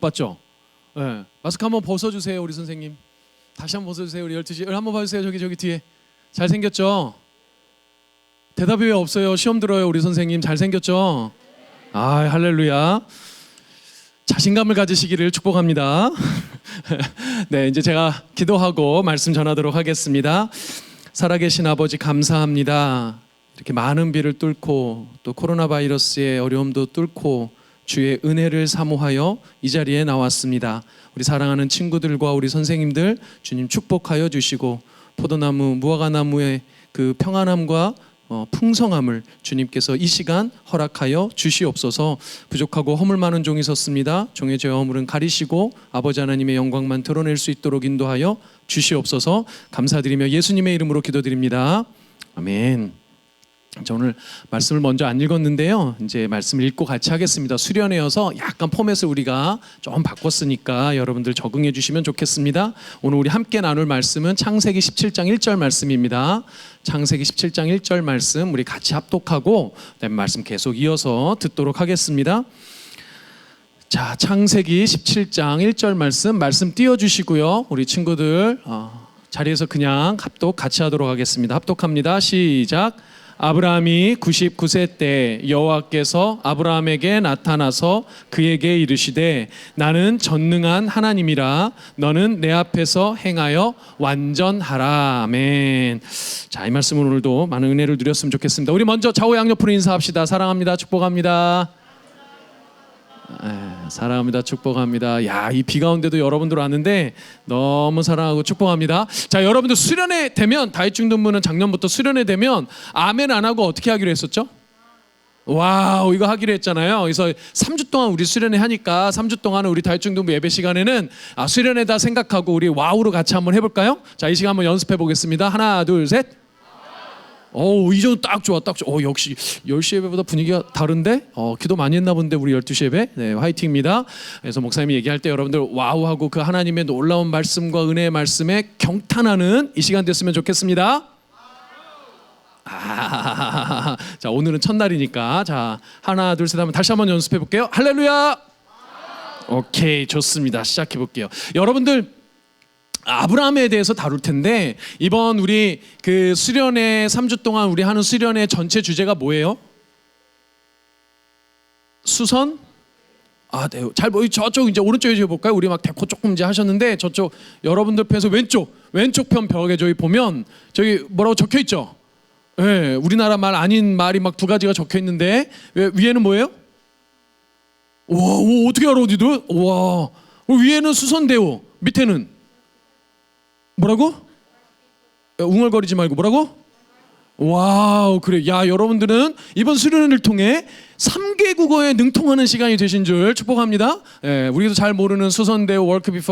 봤죠? 네. 마스크 한번 벗어주세요 우리 선생님. 다시 한번 벗어주세요 우리 12시. 한번 봐주세요 저기 저기 뒤에. 잘생겼죠? 대답이 왜 없어요? 시험 들어요 우리 선생님. 잘생겼죠? 아 할렐루야. 자신감을 가지시기를 축복합니다. 네 이제 제가 기도하고 말씀 전하도록 하겠습니다. 살아계신 아버지 감사합니다. 이렇게 많은 비를 뚫고 또 코로나 바이러스의 어려움도 뚫고 주의 은혜를 사모하여 이 자리에 나왔습니다. 우리 사랑하는 친구들과 우리 선생님들 주님 축복하여 주시고 포도나무 무화과나무의 그 평안함과 어, 풍성함을 주님께서 이 시간 허락하여 주시옵소서 부족하고 허물 많은 종이 섰습니다. 종의 죄와 허물은 가리시고 아버지 하나님의 영광만 드러낼 수 있도록 인도하여 주시옵소서 감사드리며 예수님의 이름으로 기도드립니다. 아멘. 저 오늘 말씀을 먼저 안 읽었는데요. 이제 말씀 읽고 같이 하겠습니다. 수련회여서 약간 포맷을 우리가 좀 바꿨으니까 여러분들 적응해 주시면 좋겠습니다. 오늘 우리 함께 나눌 말씀은 창세기 17장 1절 말씀입니다. 창세기 17장 1절 말씀 우리 같이 합독하고 그다음에 말씀 계속 이어서 듣도록 하겠습니다. 자, 창세기 17장 1절 말씀 말씀 띄워 주시고요. 우리 친구들 어, 자리에서 그냥 합독 같이 하도록 하겠습니다. 합독합니다. 시작. 아브라함이 99세 때 여호와께서 아브라함에게 나타나서 그에게 이르시되 나는 전능한 하나님이라 너는 내 앞에서 행하여 완전하라 아멘. 자, 이 말씀 오늘도 많은 은혜를 누렸으면 좋겠습니다. 우리 먼저 좌우 양옆으로 인사합시다. 사랑합니다. 축복합니다. 예, 사랑합니다. 축복합니다. 야, 이 비 가운데도 여러분들 왔는데 너무 사랑하고 축복합니다. 자, 여러분들 수련회 되면 다이중등부는 작년부터 수련회 되면 아멘 안 하고 어떻게 하기로 했었죠? 와우 이거 하기로 했잖아요. 그래서 3주 동안 우리 수련회 하니까 3주 동안은 우리 다이중등부 예배 시간에는 아, 수련회다 생각하고 우리 와우로 같이 한번 해볼까요? 자, 이 시간 한번 연습해 보겠습니다. 하나, 둘, 셋. 오, 이 정도 딱 좋아, 딱 좋아. 오, 역시 10시 예배보다 분위기가 다른데? 어, 기도 많이 했나 본데 우리 12시 예배? 네, 화이팅입니다. 그래서 목사님이 얘기할 때 여러분들 와우 하고 그 하나님의 놀라운 말씀과 은혜의 말씀에 경탄하는 이 시간 됐으면 좋겠습니다. 아, 자, 오늘은 첫날이니까 자, 하나, 둘, 셋 하면 다시 한번 연습해 볼게요. 할렐루야! 오케이, 좋습니다. 시작해 볼게요. 여러분들 아브라함에 대해서 다룰 텐데 이번 우리 그 수련회 3주 동안 우리 하는 수련회 전체 주제가 뭐예요? 수선? 아, 네. 잘 보이 저쪽 이제 오른쪽에 좀 볼까요? 우리 막 데코 조금 이제 하셨는데 저쪽 여러분들 편에서 왼쪽 왼쪽 편 벽에 저기 보면 저기 뭐라고 적혀 있죠? 예, 네, 우리나라 말 아닌 말이 막 두 가지가 적혀 있는데 왜, 위에는 뭐예요? 와, 오, 어떻게 알아 어디도? 와, 위에는 수선대오, 밑에는 뭐라고? 야, 웅얼거리지 말고 뭐라고? 와우 그래 야 여러분들은 이번 수련회를 통해 3개 국어에 능통하는 시간이 되신 줄 축복합니다 예, 우리도 잘 모르는 수선대우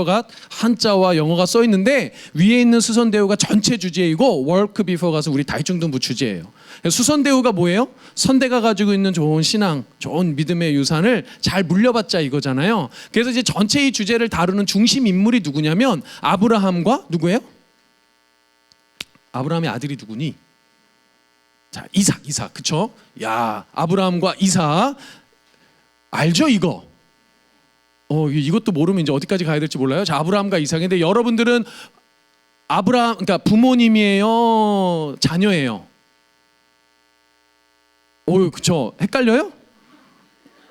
God 한자와 영어가 써 있는데 위에 있는 수선대우가 전체 주제이고 God은 우리 다이중등부 주제예요 수선대우가 뭐예요? 선대가 가지고 있는 좋은 신앙 좋은 믿음의 유산을 잘 물려받자 이거잖아요 그래서 이제 전체 이 주제를 다루는 중심 인물이 누구냐면 아브라함과 누구예요? 아브라함의 아들이 누구니? 자 이삭 이삭 그쵸? 야 아브라함과 이삭 알죠 이거? 어 이- 이것도 모르면 이제 어디까지 가야 될지 몰라요. 자 아브라함과 이삭인데 여러분들은 아브라함 그러니까 부모님이에요 자녀예요. 오 그쵸 헷갈려요?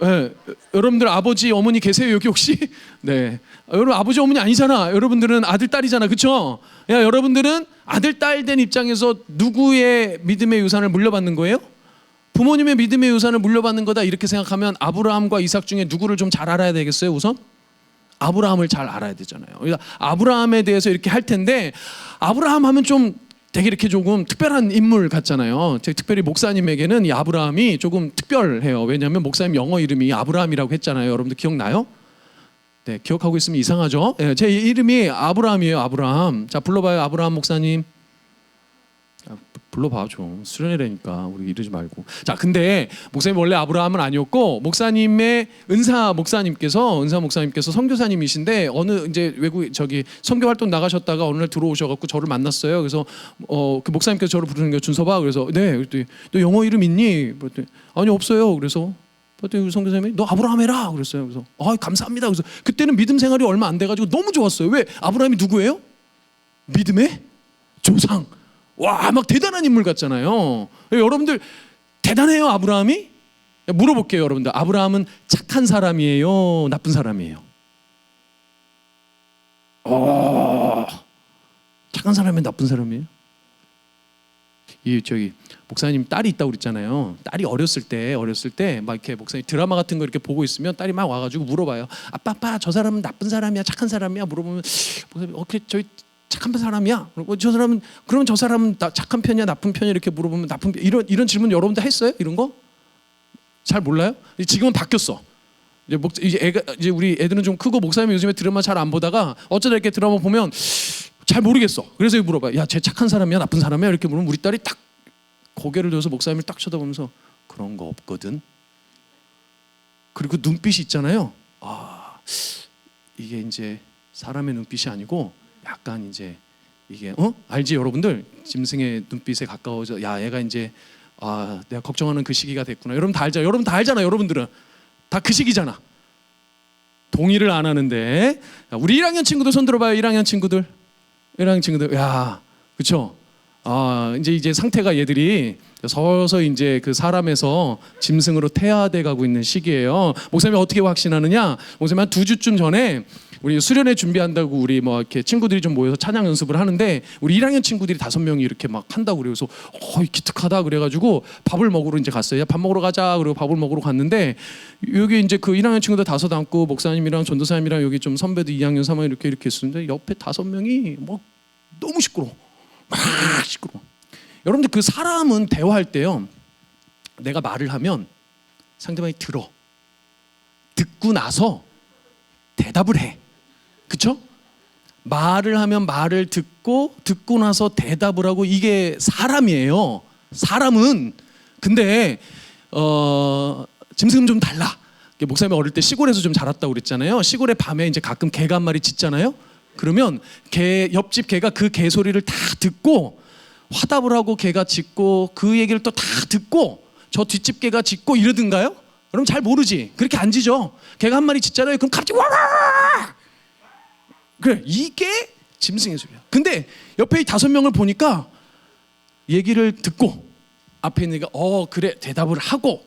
예, 여러분들 아버지 어머니 계세요 여기 혹시? 네, 여러분 아버지 어머니 아니잖아. 여러분들은 아들 딸이잖아, 그렇죠? 야 여러분들은 아들 딸 된 입장에서 누구의 믿음의 유산을 물려받는 거예요? 부모님의 믿음의 유산을 물려받는 거다 이렇게 생각하면 아브라함과 이삭 중에 누구를 좀 잘 알아야 되겠어요, 우선? 아브라함을 잘 알아야 되잖아요. 그러니까 아브라함에 대해서 이렇게 할 텐데 아브라함 하면 좀 되게 이렇게 조금 특별한 인물 같잖아요. 제 특별히 목사님에게는 이 아브라함이 조금 특별해요. 왜냐하면 목사님 영어 이름이 아브라함이라고 했잖아요. 여러분들 기억나요? 네, 기억하고 있으면 이상하죠. 네, 제 이름이 아브라함이에요. 아브라함. 자, 불러봐요. 아브라함 목사님. 아, 불러봐 좀 수련회라니까 우리 이러지 말고 자 근데 목사님 원래 아브라함은 아니었고 목사님의 은사 목사님께서 은사 목사님께서 선교사님이신데 어느 이제 외국 저기 선교 활동 나가셨다가 어느 날 들어오셔갖고 저를 만났어요 그래서 어 그 목사님께서 저를 부르는 게 준서봐 그래서 네 그랬더니 너 영어 이름 있니 그랬더니 아니 없어요 그래서 그랬더니 우리 선교사님이 너 아브라함 해라 그랬어요. 그래서 아 감사합니다. 그래서 그때는 믿음 생활이 얼마 안 돼가지고 너무 좋았어요. 왜 아브라함이 누구예요? 믿음의 조상. 와 막 대단한 인물 같잖아요. 여러분들 대단해요 아브라함이? 물어볼게요 여러분들 아브라함은 착한 사람이에요 나쁜 사람이에요? 어 착한 사람이에요 나쁜 사람이에요? 이 저기 목사님 딸이 있다고 그랬잖아요. 딸이 어렸을 때 어렸을 때 막 이렇게 목사님 드라마 같은 거 이렇게 보고 있으면 딸이 막 와가지고 물어봐요. 아빠 아빠 저 사람은 나쁜 사람이야 착한 사람이야 물어보면 목사님 어떻게 저희 착한 사람이야. 저 사람은 그러면 저 사람은 나 착한 편이야 나쁜 편이야 이렇게 물어보면 나쁜 편 이런 이런 질문 여러분들 했어요 이런 거? 잘 몰라요? 지금은 바뀌었어. 이제 목 이제 애가 이제 우리 애들은 좀 크고 목사님이 요즘에 드라마 잘 안 보다가 어쩌다 이렇게 드라마 보면 잘 모르겠어. 그래서 물어봐. 야, 쟤 착한 사람이야, 나쁜 사람이야? 이렇게 물으면 우리 딸이 딱 고개를 들어서 목사님을 딱 쳐다보면서 그런 거 없거든. 그리고 눈빛이 있잖아요. 아, 이게 이제 사람의 눈빛이 아니고 약간 이제 이게 어 알지 여러분들 짐승의 눈빛에 가까워져. 야, 얘가 이제 아, 내가 걱정하는 그 시기가 됐구나. 여러분 다 알잖아. 여러분 다 알잖아. 여러분들은 다 그 시기잖아. 동의를 안 하는데 자, 우리 1학년 친구들 손 들어봐요. 1학년 친구들. 1학년 친구들, 야, 그쵸? 아, 이제 이제 상태가 얘들이 서서히 이제 그 사람에서 짐승으로 태아돼 가고 있는 시기예요. 목사님이 어떻게 확신하느냐? 목사님 한 두 주쯤 전에 우리 수련회 준비한다고 우리 뭐 이렇게 친구들이 좀 모여서 찬양 연습을 하는데 우리 1학년 친구들이 다섯 명이 이렇게 막 한다고 그래서 어 기특하다 그래가지고 밥을 먹으러 이제 갔어요. 야, 밥 먹으러 가자 그리고 밥을 먹으러 갔는데 여기 이제 그 1학년 친구들 다섯 앉고 목사님이랑 전도사님이랑 여기 좀 선배도 2학년 3학년 이렇게 이렇게 있었는데 옆에 다섯 명이 뭐 너무 시끄러, 막 시끄러. 여러분들 그 사람은 대화할 때요. 내가 말을 하면 상대방이 들어. 듣고 나서 대답을 해. 그쵸? 말을 하면 말을 듣고 듣고 나서 대답을 하고 이게 사람이에요. 사람은 근데 어 짐승은 좀 달라. 목사님이 어릴 때 시골에서 좀 자랐다고 그랬잖아요. 시골에 밤에 이제 가끔 개가 한 마리 짖잖아요. 그러면 개 옆집 개가 그 개 소리를 다 듣고 화답을 하고 개가 짖고 그 얘기를 또 다 듣고 저 뒷집 개가 짖고 이러든가요? 그럼 잘 모르지. 그렇게 안 짖어. 개가 한 마리 짖잖아요. 그럼 갑자기 와와 그래 이게 짐승의 소리야. 근데 옆에 이 다섯 명을 보니까 얘기를 듣고 앞에 있는 애가 어 그래 대답을 하고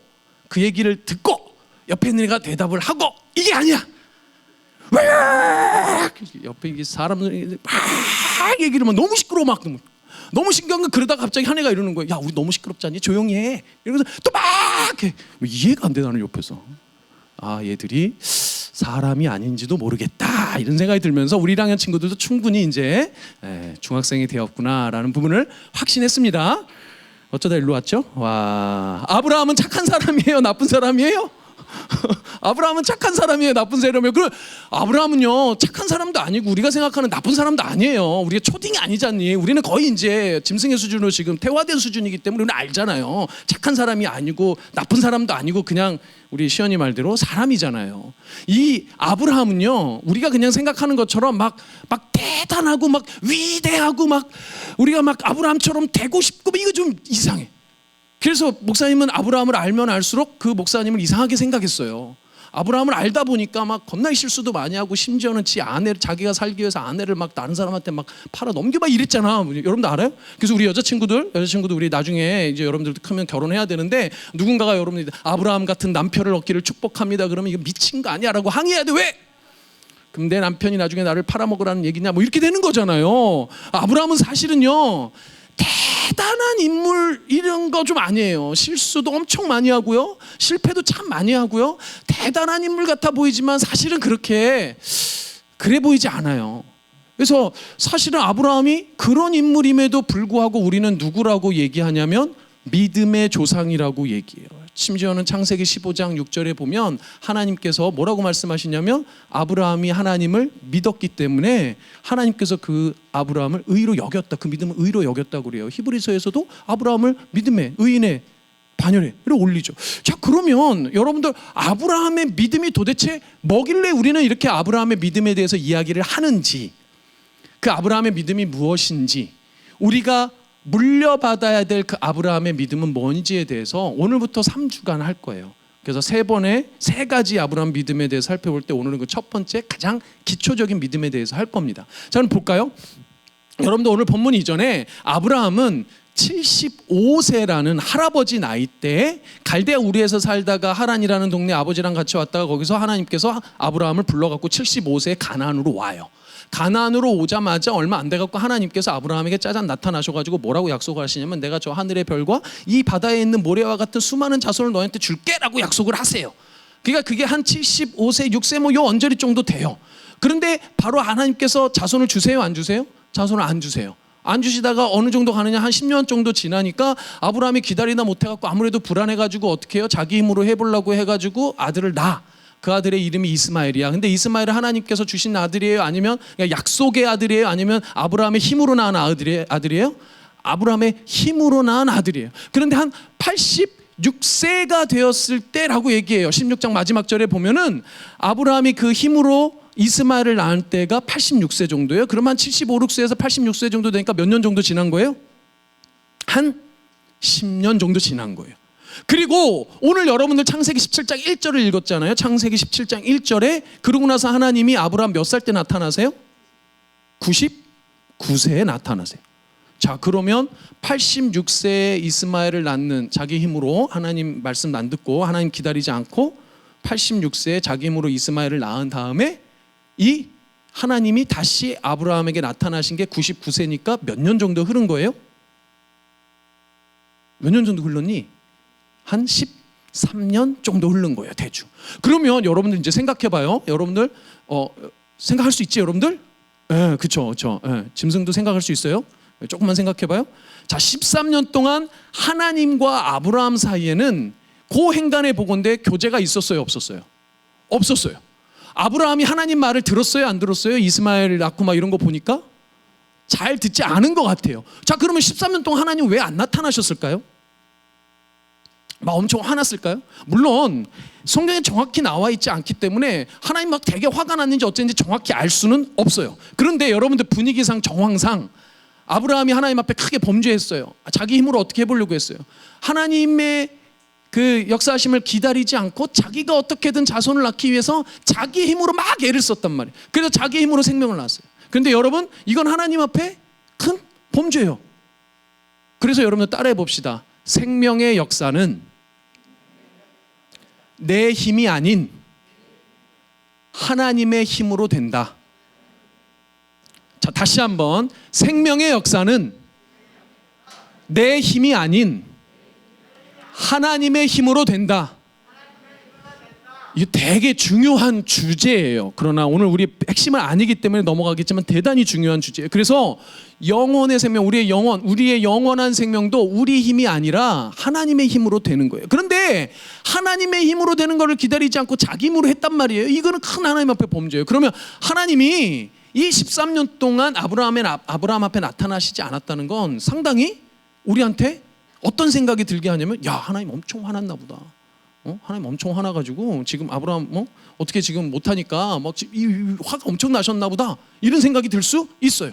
그 얘기를 듣고 옆에 있는 애가 대답을 하고 이게 아니야. 왜? 옆에 사람들이 막 얘기를 막 너무 시끄러워 막 너무 건 그러다가 갑자기 한 애가 이러는 거야. 야 우리 너무 시끄럽지 않니? 조용히 해. 이러면서 또 막 해. 이해가 안 돼 나는 옆에서. 아 얘들이 사람이 아닌지도 모르겠다 이런 생각이 들면서 우리 1학년 친구들도 충분히 이제 에, 중학생이 되었구나라는 부분을 확신했습니다. 어쩌다 일로 왔죠? 와 아브라함은 착한 사람이에요, 나쁜 사람이에요? 아브라함은 착한 사람이에요, 나쁜 사람이에요. 그 아브라함은요 착한 사람도 아니고 우리가 생각하는 나쁜 사람도 아니에요. 우리가 초딩이 아니잖니. 우리는 거의 이제 짐승의 수준으로 지금 태화된 수준이기 때문에 우리는 알잖아요. 착한 사람이 아니고 나쁜 사람도 아니고 그냥 우리 시연이 말대로 사람이잖아요. 이 아브라함은요 우리가 그냥 생각하는 것처럼 막 막 대단하고 막 위대하고 막 우리가 막 아브라함처럼 되고 싶고 이거 좀 이상해. 그래서 목사님은 아브라함을 알면 알수록 그 목사님을 이상하게 생각했어요. 아브라함을 알다 보니까 막 겁나 실수도 많이 하고 심지어는 지 아내를 자기가 살기 위해서 아내를 막 다른 사람한테 막 팔아 넘겨 막 이랬잖아. 여러분들 알아요? 그래서 우리 여자친구들, 여자친구들 우리 나중에 이제 여러분들도 크면 결혼해야 되는데 누군가가 여러분들 아브라함 같은 남편을 얻기를 축복합니다. 그러면 이거 미친 거 아니야라고 항의해야 돼. 왜? 그럼 내 남편이 나중에 나를 팔아먹으라는 얘기냐? 뭐 이렇게 되는 거잖아요. 아브라함은 사실은요. 대단한 인물 이런 거 좀 아니에요. 실수도 엄청 많이 하고요. 실패도 참 많이 하고요. 대단한 인물 같아 보이지만 사실은 그렇게 그래 보이지 않아요. 그래서 사실은 아브라함이 그런 인물임에도 불구하고 우리는 누구라고 얘기하냐면 믿음의 조상이라고 얘기해요. 심지어는 창세기 15장 6절에 보면 하나님께서 뭐라고 말씀하시냐면 아브라함이 하나님을 믿었기 때문에 하나님께서 그 아브라함을 의로 여겼다. 그 믿음을 의로 여겼다고 그래요. 히브리서에서도 아브라함을 믿음의 의인의 반열에 올리죠. 자 그러면 여러분들 아브라함의 믿음이 도대체 뭐길래 우리는 이렇게 아브라함의 믿음에 대해서 이야기를 하는지 그 아브라함의 믿음이 무엇인지 우리가 물려받아야 될 그 아브라함의 믿음은 뭔지에 대해서 오늘부터 3주간 할 거예요. 그래서 세 번의 세 가지 아브라함 믿음에 대해서 살펴볼 때 오늘은 그 첫 번째 가장 기초적인 믿음에 대해서 할 겁니다. 자, 그럼 볼까요? 여러분들 오늘 본문 이전에 아브라함은 75세라는 할아버지 나이 때 갈대아 우리에서 살다가 하란이라는 동네 아버지랑 같이 왔다가 거기서 하나님께서 아브라함을 불러갖고 75세에 가나안으로 와요. 가나안으로 오자마자 얼마 안 돼 갖고 하나님께서 아브라함에게 짜잔 나타나셔 가지고 뭐라고 약속을 하시냐면 내가 저 하늘의 별과 이 바다에 있는 모래와 같은 수많은 자손을 너한테 줄게라고 약속을 하세요. 그러니까 그게 한 75세, 6세 뭐 요 언저리 정도 돼요. 그런데 바로 하나님께서 자손을 주세요, 안 주세요? 자손을 안 주세요. 안 주시다가 어느 정도 가느냐 한 10년 정도 지나니까 아브라함이 기다리다 못해갖고 아무래도 불안해가지고 어떻게 해요? 자기 힘으로 해보려고 해가지고 아들을 낳아. 그 아들의 이름이 이스마엘이야. 근데 이스마엘은 하나님께서 주신 아들이에요? 아니면 그냥 약속의 아들이에요? 아니면 아브라함의 힘으로 낳은 아들이- 아들이에요? 아브라함의 힘으로 낳은 아들이에요. 그런데 한 86세가 되었을 때라고 얘기해요. 16장 마지막 절에 보면은 아브라함이 그 힘으로 이스마엘을 낳을 때가 86세 정도예요. 그러면 한 75, 6세에서 86세 정도 되니까 몇 년 정도 지난 거예요? 한 10년 정도 지난 거예요. 그리고 오늘 여러분들 창세기 17장 1절을 읽었잖아요. 창세기 17장 1절에 그러고 나서 하나님이 아브라함 몇 살 때 나타나세요? 99세에 나타나세요. 자, 그러면 86세에 이스마엘을 낳는 자기 힘으로 하나님 말씀 안 듣고 하나님 기다리지 않고 86세에 자기 힘으로 이스마엘을 낳은 다음에 이 하나님이 다시 아브라함에게 나타나신 게 99세니까 몇 년 정도 흐른 거예요? 몇 년 정도 흘렀니? 한 13년 정도 흐른 거예요, 대충. 그러면 여러분들 이제 생각해 봐요. 여러분들 어 생각할 수 있지, 여러분들? 예, 그렇죠. 그렇죠. 예, 짐승도 생각할 수 있어요? 예, 조금만 생각해 봐요. 자, 13년 동안 하나님과 아브라함 사이에는 그 행간에 보건대 교제가 있었어요, 없었어요? 없었어요. 아브라함이 하나님 말을 들었어요, 안 들었어요? 이스마엘 낳고 막 이런 거 보니까 잘 듣지 않은 것 같아요. 자, 그러면 13년 동안 하나님 왜 안 나타나셨을까요? 막 엄청 화났을까요? 물론 성경에 정확히 나와 있지 않기 때문에 하나님 막 되게 화가 났는지 어쨌는지 정확히 알 수는 없어요. 그런데 여러분들 분위기상 정황상 아브라함이 하나님 앞에 크게 범죄했어요. 자기 힘으로 어떻게 해보려고 했어요. 하나님의 그 역사하심을 기다리지 않고 자기가 어떻게든 자손을 낳기 위해서 자기 힘으로 막 애를 썼단 말이에요. 그래서 자기 힘으로 생명을 낳았어요. 그런데 여러분 이건 하나님 앞에 큰 범죄예요. 그래서 여러분들 따라해 봅시다. 생명의 역사는 내 힘이 아닌 하나님의 힘으로 된다. 자, 다시 한번 생명의 역사는 내 힘이 아닌 하나님의 힘으로 된다. 이게 되게 중요한 주제예요. 그러나 오늘 우리 핵심은 아니기 때문에 넘어가겠지만 대단히 중요한 주제예요. 그래서 영혼의 생명, 우리의 영혼, 우리의 영원한 생명도 우리 힘이 아니라 하나님의 힘으로 되는 거예요. 그런데 하나님의 힘으로 되는 것을 기다리지 않고 자기 힘으로 했단 말이에요. 이거는 큰 하나님 앞에 범죄예요. 그러면 하나님이 이 13년 동안 아브라함의 아브라함 앞에 나타나시지 않았다는 건 상당히 우리한테 어떤 생각이 들게 하냐면 야 하나님 엄청 화났나 보다. 어? 하나님 엄청 화나 가지고 지금 아브라함 뭐 어떻게 지금 못 하니까 막 이, 이 화가 엄청 나셨나 보다 이런 생각이 들 수 있어요.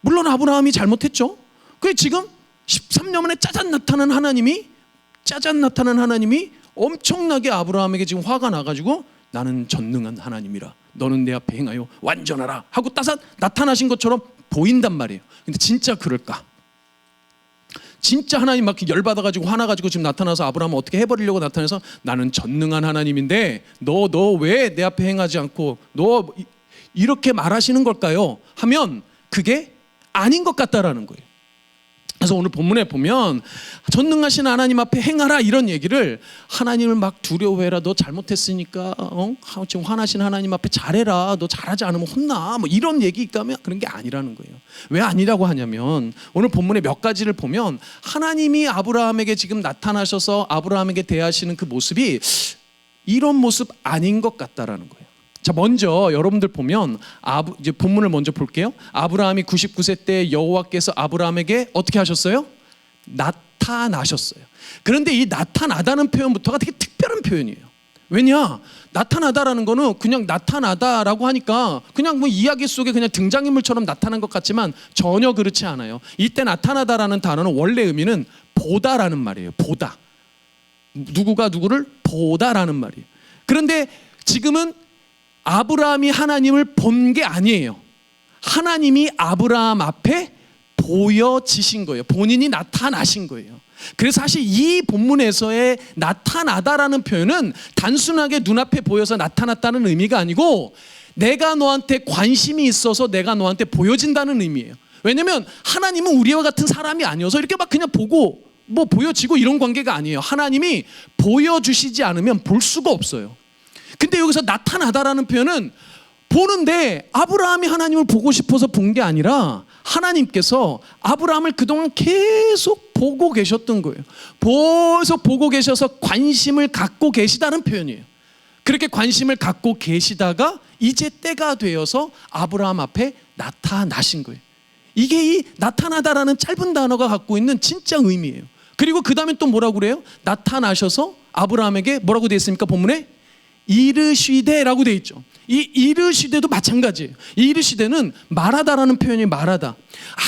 물론 아브라함이 잘못했죠. 그 지금 13년 만에 짜잔 나타난 하나님이 짜잔 나타난 하나님이 엄청나게 아브라함에게 지금 화가 나 가지고 나는 전능한 하나님이라 너는 내 앞에 행하여 완전하라 하고 따사 나타나신 것처럼 보인단 말이에요. 근데 진짜 그럴까? 진짜 하나님 막 열받아가지고 화나가지고 지금 나타나서 아브라함을 어떻게 해버리려고 나타나서 나는 전능한 하나님인데 너 너 왜 내 앞에 행하지 않고 너 이- 이렇게 말하시는 걸까요? 하면 그게 아닌 것 같다라는 거예요. 그래서 오늘 본문에 보면 전능하신 하나님 앞에 행하라 이런 얘기를 하나님을 막 두려워해라 너 잘못했으니까 어? 지금 화나신 하나님 앞에 잘해라. 너 잘하지 않으면 혼나. 뭐 이런 얘기 있다면 그런 게 아니라는 거예요. 왜 아니라고 하냐면 오늘 본문에 몇 가지를 보면 하나님이 아브라함에게 지금 나타나셔서 아브라함에게 대하시는 그 모습이 이런 모습 아닌 것 같다라는 거예요 자 먼저 여러분들 보면 아브, 이제 본문을 먼저 볼게요. 아브라함이 99세 때 여호와께서 아브라함에게 어떻게 하셨어요? 나타나셨어요. 그런데 이 나타나다는 표현부터가 되게 특별한 표현이에요. 왜냐? 나타나다라는 거는 그냥 나타나다라고 하니까 그냥 뭐 이야기 속에 그냥 등장인물처럼 나타난 것 같지만 전혀 그렇지 않아요. 이때 나타나다라는 단어는 원래 의미는 보다라는 말이에요. 보다. 누구가 누구를 보다라는 말이에요. 그런데 지금은 아브라함이 하나님을 본 게 아니에요. 하나님이 아브라함 앞에 보여지신 거예요. 본인이 나타나신 거예요. 그래서 사실 이 본문에서의 나타나다라는 표현은 단순하게 눈앞에 보여서 나타났다는 의미가 아니고 내가 너한테 관심이 있어서 내가 너한테 보여진다는 의미예요. 왜냐면 하나님은 우리와 같은 사람이 아니어서 이렇게 막 그냥 보고 뭐 보여지고 이런 관계가 아니에요. 하나님이 보여주시지 않으면 볼 수가 없어요. 근데 여기서 나타나다라는 표현은 보는데 아브라함이 하나님을 보고 싶어서 본 게 아니라 하나님께서 아브라함을 그동안 계속 보고 계셨던 거예요. 계속 보고 계셔서 관심을 갖고 계시다는 표현이에요. 그렇게 관심을 갖고 계시다가 이제 때가 되어서 아브라함 앞에 나타나신 거예요. 이게 이 나타나다라는 짧은 단어가 갖고 있는 진짜 의미예요. 그리고 그 다음에 또 뭐라고 그래요? 나타나셔서 아브라함에게 뭐라고 되어 있습니까? 본문에 이르시되라고 되어 있죠. 이 이르시되도 마찬가지예요. 이 이르시되는 말하다라는 표현이 말하다.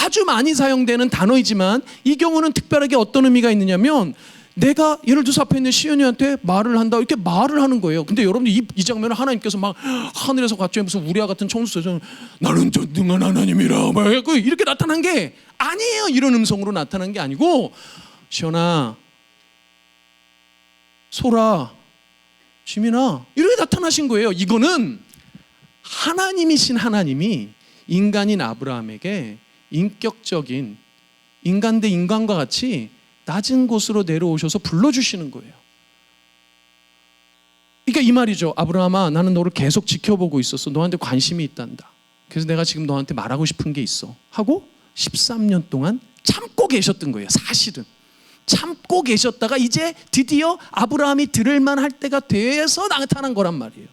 아주 많이 사용되는 단어이지만 이 경우는 특별하게 어떤 의미가 있느냐면 내가 예를 들어서 앞에 있는 시연이한테 말을 한다 이렇게 말을 하는 거예요. 근데 여러분들 이, 이 장면을 하나님께서 막 하늘에서 같이 무슨 우리와 같은 청수서 나는 전능한 하나님이라 막 이렇게 나타난 게 아니에요. 이런 음성으로 나타난 게 아니고 시연아 소라 지민아 이렇게 나타나신 거예요. 이거는 하나님이신 하나님이 인간인 아브라함에게 인격적인 인간 대 인간과 같이 낮은 곳으로 내려오셔서 불러주시는 거예요. 그러니까 이 말이죠. 아브라함아, 나는 너를 계속 지켜보고 있었어. 너한테 관심이 있단다. 그래서 내가 지금 너한테 말하고 싶은 게 있어. 하고 13년 동안 참고 계셨던 거예요. 사실은. 참고 계셨다가 이제 드디어 아브라함이 들을만 할 때가 돼서 나타난 거란 말이에요.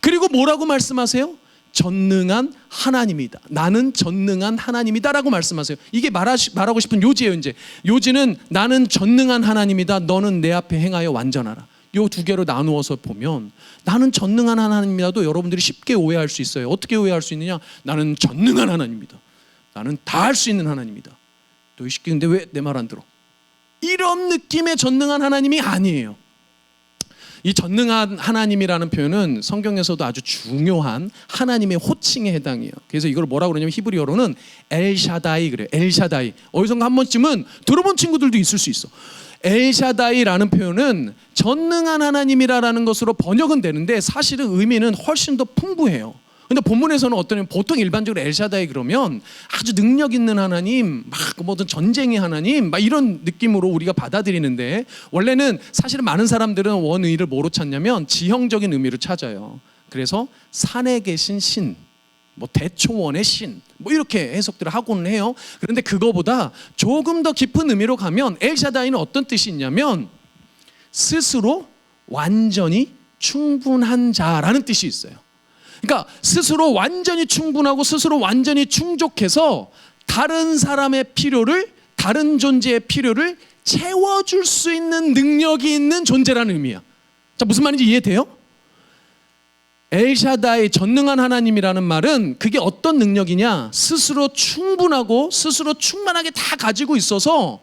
그리고 뭐라고 말씀하세요? 전능한 하나님이다. 나는 전능한 하나님이다라고 말씀하세요. 이게 말하시, 말하고 싶은 요지예요, 이제. 요지는 나는 전능한 하나님이다. 너는 내 앞에 행하여 완전하라. 요 두 개로 나누어서 보면 나는 전능한 하나님이라도 여러분들이 쉽게 오해할 수 있어요. 어떻게 오해할 수 있느냐? 나는 전능한 하나님이다. 나는 다 할 수 있는 하나님이다. 너희 쉽게 근데 왜 내 말 안 들어? 이런 느낌의 전능한 하나님이 아니에요. 이 전능한 하나님이라는 표현은 성경에서도 아주 중요한 하나님의 호칭에 해당해요. 그래서 이걸 뭐라고 그러냐면 히브리어로는 엘샤다이 그래요. 엘샤다이. 어디선가 한 번쯤은 들어본 친구들도 있을 수 있어. 엘샤다이라는 표현은 전능한 하나님이라는 것으로 번역은 되는데 사실은 의미는 훨씬 더 풍부해요. 근데 본문에서는 어떤 보통 일반적으로 엘샤다이 그러면 아주 능력 있는 하나님, 막 뭐든 전쟁의 하나님, 막 이런 느낌으로 우리가 받아들이는데 원래는 사실은 많은 사람들은 원 의를 뭐로 찾냐면 지형적인 의미를 찾아요. 그래서 산에 계신 신, 뭐 대초원의 신, 뭐 이렇게 해석들을 하고는 해요. 그런데 그거보다 조금 더 깊은 의미로 가면 엘샤다이는 어떤 뜻이 있냐면 스스로 완전히 충분한 자라는 뜻이 있어요. 그러니까 스스로 완전히 충분하고 스스로 완전히 충족해서 다른 사람의 필요를 다른 존재의 필요를 채워줄 수 있는 능력이 있는 존재라는 의미야. 자 무슨 말인지 이해돼요? 엘샤다의 전능한 하나님이라는 말은 그게 어떤 능력이냐? 스스로 충분하고 스스로 충만하게 다 가지고 있어서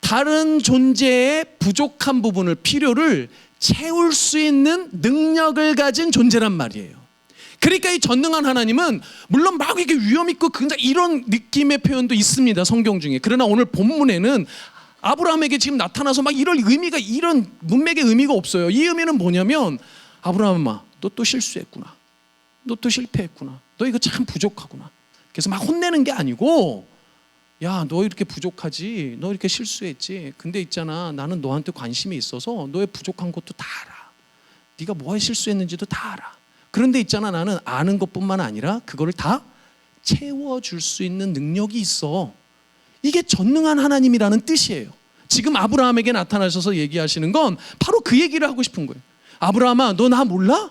다른 존재의 부족한 부분을 필요를 채울 수 있는 능력을 가진 존재란 말이에요. 그러니까 이 전능한 하나님은 물론 막 이게 위험 있고 굉장히 이런 느낌의 표현도 있습니다 성경 중에. 그러나 오늘 본문에는 아브라함에게 지금 나타나서 막 이런 의미가 이런 문맥의 의미가 없어요. 이 의미는 뭐냐면 아브라함아 너 또 실수했구나. 너 또 실패했구나. 너 이거 참 부족하구나. 그래서 막 혼내는 게 아니고 야 너 이렇게 부족하지? 너 이렇게 실수했지? 근데 있잖아 나는 너한테 관심이 있어서 너의 부족한 것도 다 알아. 네가 뭐에 실수했는지도 다 알아 그런데 있잖아 나는 아는 것뿐만 아니라 그거를 다 채워줄 수 있는 능력이 있어. 이게 전능한 하나님이라는 뜻이에요. 지금 아브라함에게 나타나셔서 얘기하시는 건 바로 그 얘기를 하고 싶은 거예요. 아브라함아, 너 나 몰라?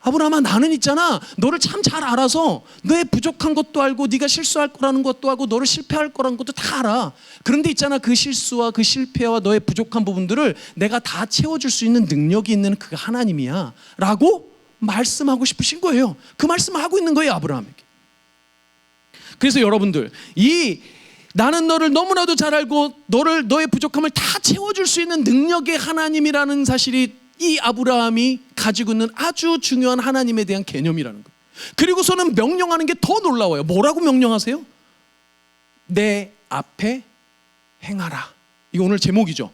아브라함아, 나는 있잖아. 너를 참 잘 알아서 너의 부족한 것도 알고 네가 실수할 거라는 것도 알고 너를 실패할 거라는 것도 다 알아. 그런데 있잖아. 그 실수와 그 실패와 너의 부족한 부분들을 내가 다 채워줄 수 있는 능력이 있는 그 하나님이야. 라고 말씀하고 싶으신 거예요. 그 말씀을 하고 있는 거예요, 아브라함에게. 그래서 여러분들, 이 나는 너를 너무나도 잘 알고 너를 너의 부족함을 다 채워줄 수 있는 능력의 하나님이라는 사실이 이 아브라함이 가지고 있는 아주 중요한 하나님에 대한 개념이라는 거예요. 그리고서는 명령하는 게 더 놀라워요. 뭐라고 명령하세요? 내 앞에 행하라. 이거 오늘 제목이죠.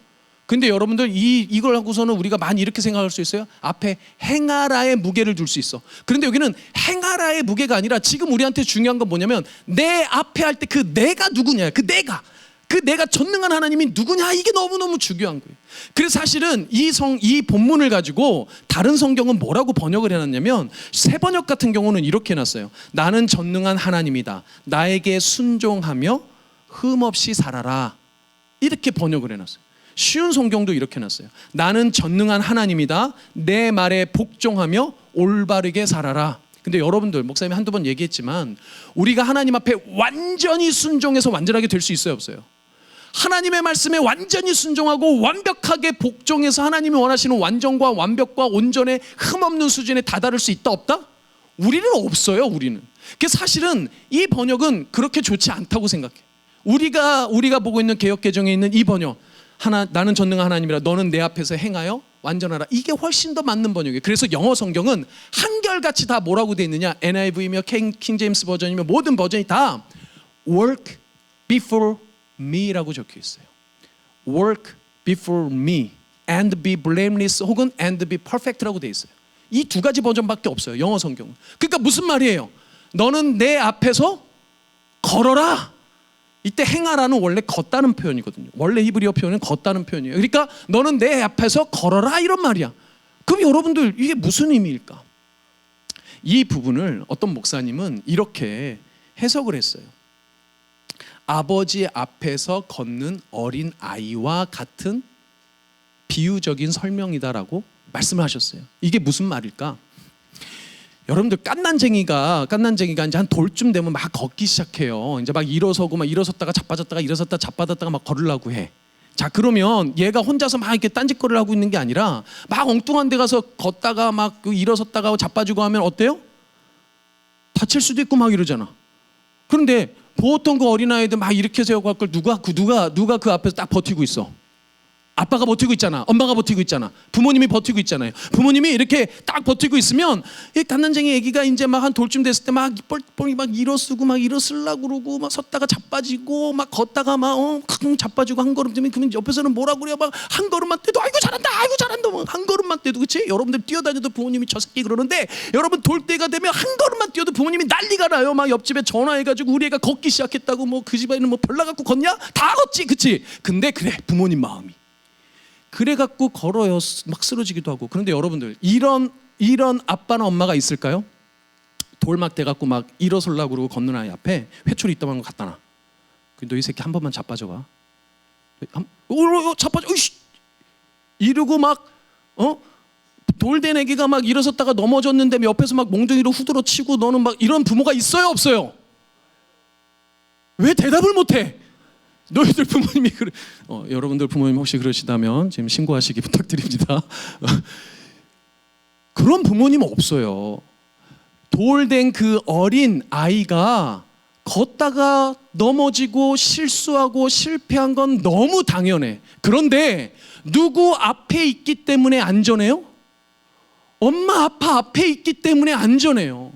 근데 여러분들 이 이걸 하고서는 우리가 많이 이렇게 생각할 수 있어요. 앞에 행하라의 무게를 둘 수 있어. 그런데 여기는 행하라의 무게가 아니라 지금 우리한테 중요한 건 뭐냐면 내 앞에 할 때 그 내가 누구냐. 그 내가 그 내가 전능한 하나님이 누구냐 이게 너무너무 중요한 거예요. 그래서 사실은 이 성 이 본문을 가지고 다른 성경은 뭐라고 번역을 해 놨냐면 새 번역 같은 경우는 이렇게 해 놨어요. 나는 전능한 하나님이다. 나에게 순종하며 흠 없이 살아라. 이렇게 번역을 해 놨어요. 쉬운 성경도 이렇게 놨어요. 나는 전능한 하나님이다. 내 말에 복종하며 올바르게 살아라. 근데 여러분들 목사님이 한두 번 얘기했지만 우리가 하나님 앞에 완전히 순종해서 완전하게 될 수 있어요, 없어요? 하나님의 말씀에 완전히 순종하고 완벽하게 복종해서 하나님이 원하시는 완전과 완벽과 온전의 흠없는 수준에 다다를 수 있다 없다? 우리는 없어요, 우리는. 그 사실은 이 번역은 그렇게 좋지 않다고 생각해. 우리가 우리가 보고 있는 개혁 개정에 있는 이 번역 하나 나는 전능한 하나님이라 너는 내 앞에서 행하여 완전하라. 이게 훨씬 더 맞는 번역이에요. 그래서 영어 성경은 한결같이 다 뭐라고 돼 있느냐? NIV며 킹, 킹 제임스 버전이며 모든 버전이 다 work before me라고 적혀 있어요. work before me and be blameless 혹은 and be perfect라고 돼 있어요. 이 두 가지 버전밖에 없어요. 영어 성경은. 그러니까 무슨 말이에요? 너는 내 앞에서 걸어라. 이때 행하라는 원래 걷다는 표현이거든요. 원래 히브리어 표현은 걷다는 표현이에요. 그러니까 너는 내 앞에서 걸어라 이런 말이야. 그럼 여러분들 이게 무슨 의미일까? 이 부분을 어떤 목사님은 이렇게 해석을 했어요. 아버지 앞에서 걷는 어린 아이와 같은 비유적인 설명이다라고 말씀을 하셨어요. 이게 무슨 말일까? 여러분들 깐난쟁이가 깐난쟁이가 이제 한 돌쯤 되면 막 걷기 시작해요. 이제 막 일어서고 막 일어섰다가 자빠졌다가 일어섰다 자빠졌다가 막 걸으려고 해. 자 그러면 얘가 혼자서 막 이렇게 딴짓거리를 하고 있는 게 아니라 막 엉뚱한 데 가서 걷다가 막그 일어섰다가 자빠지고 하면 어때요? 다칠 수도 있고 막 이러잖아. 그런데 보통 그 어린아이들 막할걸 누가 그 누가 누가 그 앞에서 딱 버티고 있어. 아빠가 버티고 있잖아. 엄마가 버티고 있잖아. 부모님이 버티고 있잖아요. 부모님이 이렇게 딱 버티고 있으면 이 갓난쟁이 애기가 이제 막 한 돌쯤 됐을 때 막 뻘뻘이 막 일어서고 막 일어서려고 그러고 막 섰다가 자빠지고 막 걷다가 막어 자빠지고 한 걸음 되면 그러면 옆에서는 뭐라 그래요? 막 한 걸음만 떼도 아이고 잘한다. 아이고 잘한다. 막한 걸음만 떼도 그렇지? 여러분들 뛰어다녀도 부모님이 저 새끼 그러는데 여러분 돌 때가 되면 한 걸음만 뛰어도 부모님이 난리가 나요. 막 옆집에 전화해 가지고 우리 애가 걷기 시작했다고 뭐 그 집안에는 뭐 별나 갖고 걷냐? 다 걷지, 그치? 근데 그래 부모님 마음이 그래 갖고 걸어요. 막 쓰러지기도 하고. 그런데 여러분들 이런 이런 아빠나 엄마가 있을까요? 돌막 돼갖고 막 일어설라고 그러고 걷는 아이 앞에 회초리 있다만 거 갖다 놔. 근데 너이 새끼 한 번만 자빠져봐. 한, 어, 어, 어, 자빠져. 으이씨. 이러고 막 어? 돌된 애기가 막 일어섰다가 넘어졌는데 옆에서 막 몽둥이로 후드러 치고 너는 막 이런 부모가 있어요 없어요? 왜 대답을 못해? 너희들 부모님이 그래. 어, 여러분들 부모님 혹시 그러시다면 지금 신고하시기 부탁드립니다. 그런 부모님 없어요. 돌된 그 어린 아이가 걷다가 넘어지고 실수하고 실패한 건 너무 당연해. 그런데 누구 앞에 있기 때문에 안전해요? 엄마 아빠 앞에 있기 때문에 안전해요.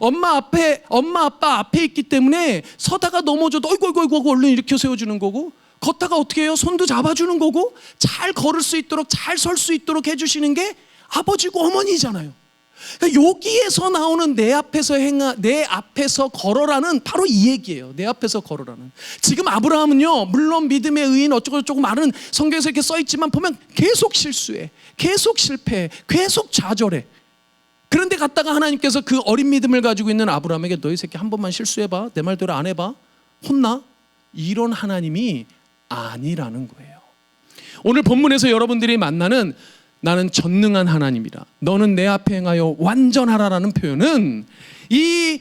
엄마 앞에 엄마 아빠 앞에 있기 때문에 서다가 넘어져도 어이구 어이구 어이구 얼른 일으켜 세워주는 거고 걷다가 어떻게 해요? 손도 잡아주는 거고 잘 걸을 수 있도록 잘 설 수 있도록 해주시는 게 아버지고 어머니잖아요. 그러니까 여기에서 나오는 내 앞에서 행하 내 앞에서 걸어라는 바로 이 얘기예요. 내 앞에서 걸어라는. 지금 아브라함은요, 물론 믿음의 의인 어쩌고 저쩌고 많은 성경에서 이렇게 써 있지만 보면 계속 실수해, 계속 실패해, 계속 좌절해. 그런데 갔다가 하나님께서 그 어린 믿음을 가지고 있는 아브라함에게 너희 새끼 한 번만 실수해봐, 내 말대로 안 해봐, 혼나. 이런 하나님이 아니라는 거예요. 오늘 본문에서 여러분들이 만나는 나는 전능한 하나님이라. 너는 내 앞에 행하여 완전하라라는 표현은 이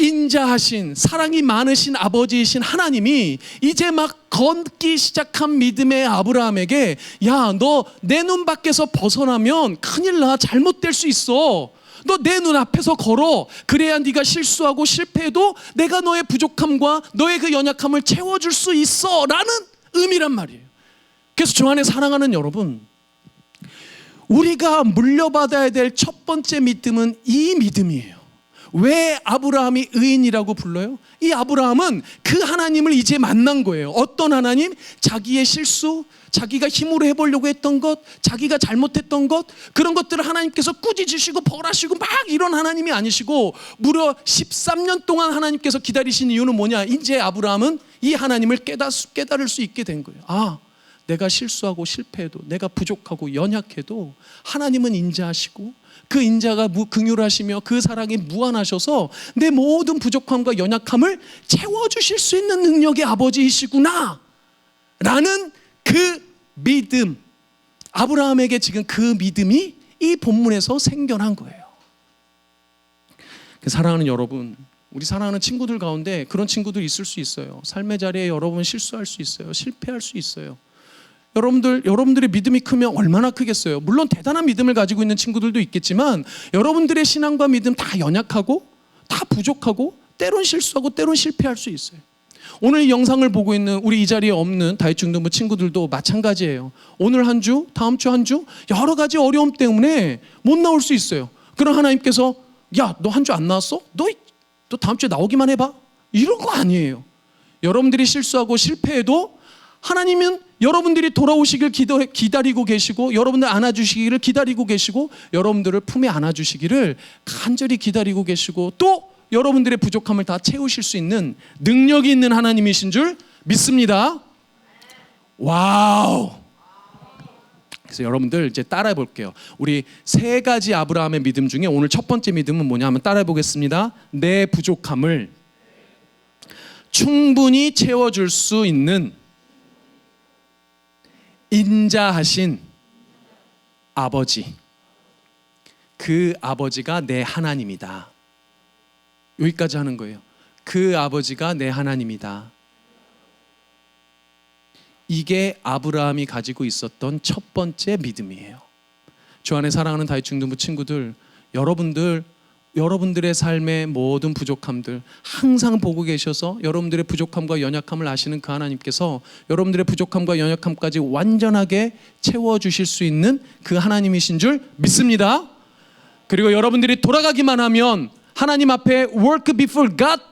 인자하신 사랑이 많으신 아버지이신 하나님이 이제 막 걷기 시작한 믿음의 아브라함에게 야 너 내 눈 밖에서 벗어나면 큰일 나 잘못될 수 있어 너 내 눈 앞에서 걸어. 그래야 네가 실수하고 실패해도 내가 너의 부족함과 너의 그 연약함을 채워줄 수 있어. 라는 의미란 말이에요. 그래서 저 안에 사랑하는 여러분, 우리가 물려받아야 될 첫 번째 믿음은 이 믿음이에요. 왜 아브라함이 의인이라고 불러요? 이 아브라함은 그 하나님을 이제 만난 거예요. 어떤 하나님? 자기의 실수, 자기가 힘으로 해보려고 했던 것, 자기가 잘못했던 것, 그런 것들을 하나님께서 꾸짖으시고 벌하시고 막 이런 하나님이 아니시고 무려 13년 동안 하나님께서 기다리신 이유는 뭐냐? 이제 아브라함은 이 하나님을 깨달, 깨달을 수 있게 된 거예요. 아, 내가 실수하고 실패해도 내가 부족하고 연약해도 하나님은 인자하시고 그 인자가 무 긍휼 하시며 그 사랑이 무한하셔서 내 모든 부족함과 연약함을 채워 주실 수 있는 능력의 아버지이시구나. 라는 그 믿음. 아브라함에게 지금 그 믿음이 이 본문에서 생겨난 거예요. 사랑하는 여러분, 우리 사랑하는 친구들 가운데 그런 친구들 있을 수 있어요. 삶의 자리에 여러분 실수할 수 있어요. 실패할 수 있어요. 여러분들 여러분들의 믿음이 크면 얼마나 크겠어요. 물론 대단한 믿음을 가지고 있는 친구들도 있겠지만 여러분들의 신앙과 믿음 다 연약하고 다 부족하고 때론 실수하고 때론 실패할 수 있어요. 오늘 이 영상을 보고 있는 우리 이 자리에 없는 다이중등부 친구들도 마찬가지예요. 오늘 한 주, 다음 주 한 주 여러 가지 어려움 때문에 못 나올 수 있어요. 그럼 하나님께서 야, 너 한 주 안 나왔어? 너, 너 다음 주에 나오기만 해봐. 이런 거 아니에요. 여러분들이 실수하고 실패해도 하나님은 여러분들이 돌아오시길 기도, 기다리고 계시고 여러분들 안아주시기를 기다리고 계시고 여러분들을 품에 안아주시기를 간절히 기다리고 계시고 또 여러분들의 부족함을 다 채우실 수 있는 능력이 있는 하나님이신 줄 믿습니다. 와우. 그래서 여러분들 이제 따라해 볼게요. 우리 세 가지 아브라함의 믿음 중에 오늘 첫 번째 믿음은 뭐냐 하면 따라해 보겠습니다. 내 부족함을 충분히 채워줄 수 있는 인자하신 아버지. 그 아버지가 내 하나님이다. 여기까지 하는 거예요. 그 아버지가 내 하나님이다. 이게 아브라함이 가지고 있었던 첫 번째 믿음이에요. 주 안에 사랑하는 다이중등부 친구들, 여러분들 여러분들의 삶의 모든 부족함들 항상 보고 계셔서 여러분들의 부족함과 연약함을 아시는 그 하나님께서 여러분들의 부족함과 연약함까지 완전하게 채워 주실 수 있는 그 하나님이신 줄 믿습니다. 그리고 여러분들이 돌아가기만 하면 하나님 앞에 work before God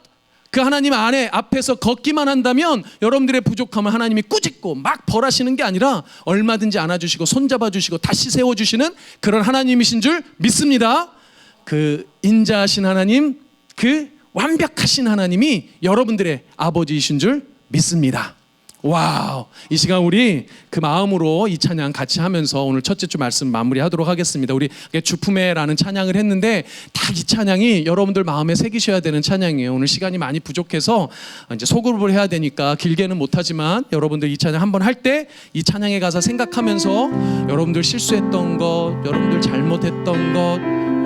그 하나님 안에 앞에서 걷기만 한다면 여러분들의 부족함을 하나님이 꾸짖고 막 벌하시는 게 아니라 얼마든지 안아주시고 손잡아 주시고 다시 세워 주시는 그런 하나님이신 줄 믿습니다. 그 인자하신 하나님, 그 완벽하신 하나님이 여러분들의 아버지이신 줄 믿습니다. 와우. 이 시간 우리 그 마음으로 이 찬양 같이 하면서 오늘 첫째 주 말씀 마무리하도록 하겠습니다. 우리 주품에라는 찬양을 했는데 딱 이 찬양이 여러분들 마음에 새기셔야 되는 찬양이에요. 오늘 시간이 많이 부족해서 이제 소그룹을 해야 되니까 길게는 못하지만 여러분들 이 찬양 한번 할 때 이 찬양의 가사 생각하면서 여러분들 실수했던 것, 여러분들 잘못했던 것,